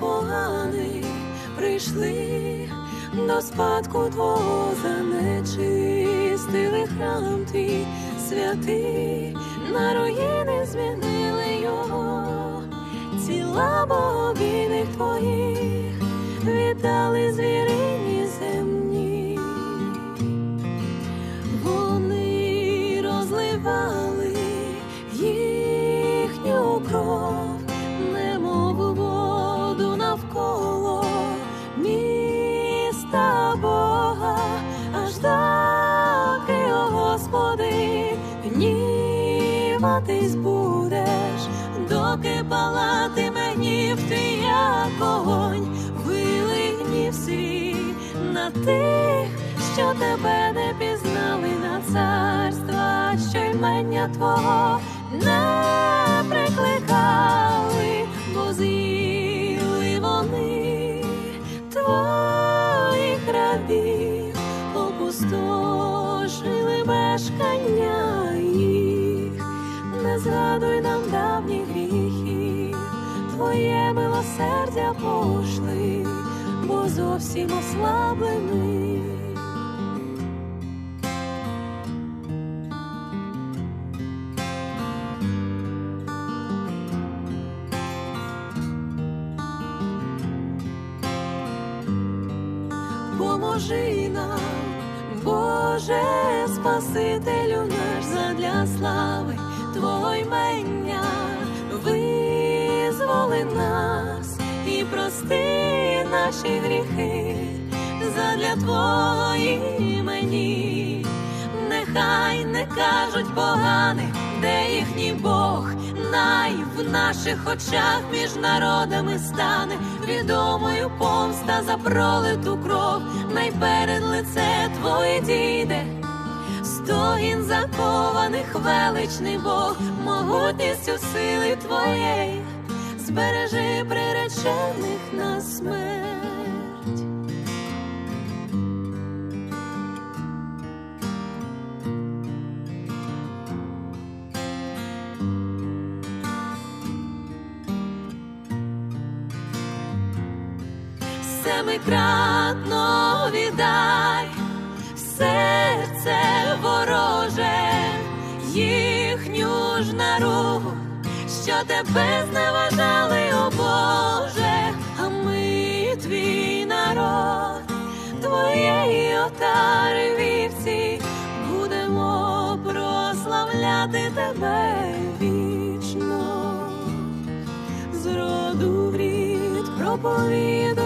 поганий прийшли до спадку твого занечистили храм твій святий, на руїни змінили його, ціла богиних твоїх віддали звірині гніватись будеш, доки палатиме гнів твій, як огонь, вилий гнів свій на тих, що тебе не пізнали на царства, що ймення Твого не прикликали, бо з'їли вони твоїх рабів, опустошили мешкання згадуй нам давніх гріхів, Твоє милосердя пошли, бо зовсім ослаблений. Поможи нам, Боже, Спасителю наш задля слави визволи нас і прости наші гріхи задля Твої імені. Нехай не кажуть погане, де їхній Бог, най в наших очах між народами стане відомою помста за пролиту кров, най перед лице Твоє дійде. Стогін закованих величний Бог, могутністю сили Твоєї, збережи приречених на смерть. Семикратно віддай серце вороже, їхню ж наругу, що тебе зневажали, о Боже, а ми твій народ, твоєї отари вівці, будемо прославляти тебе вічно. З роду в рід проповідуємо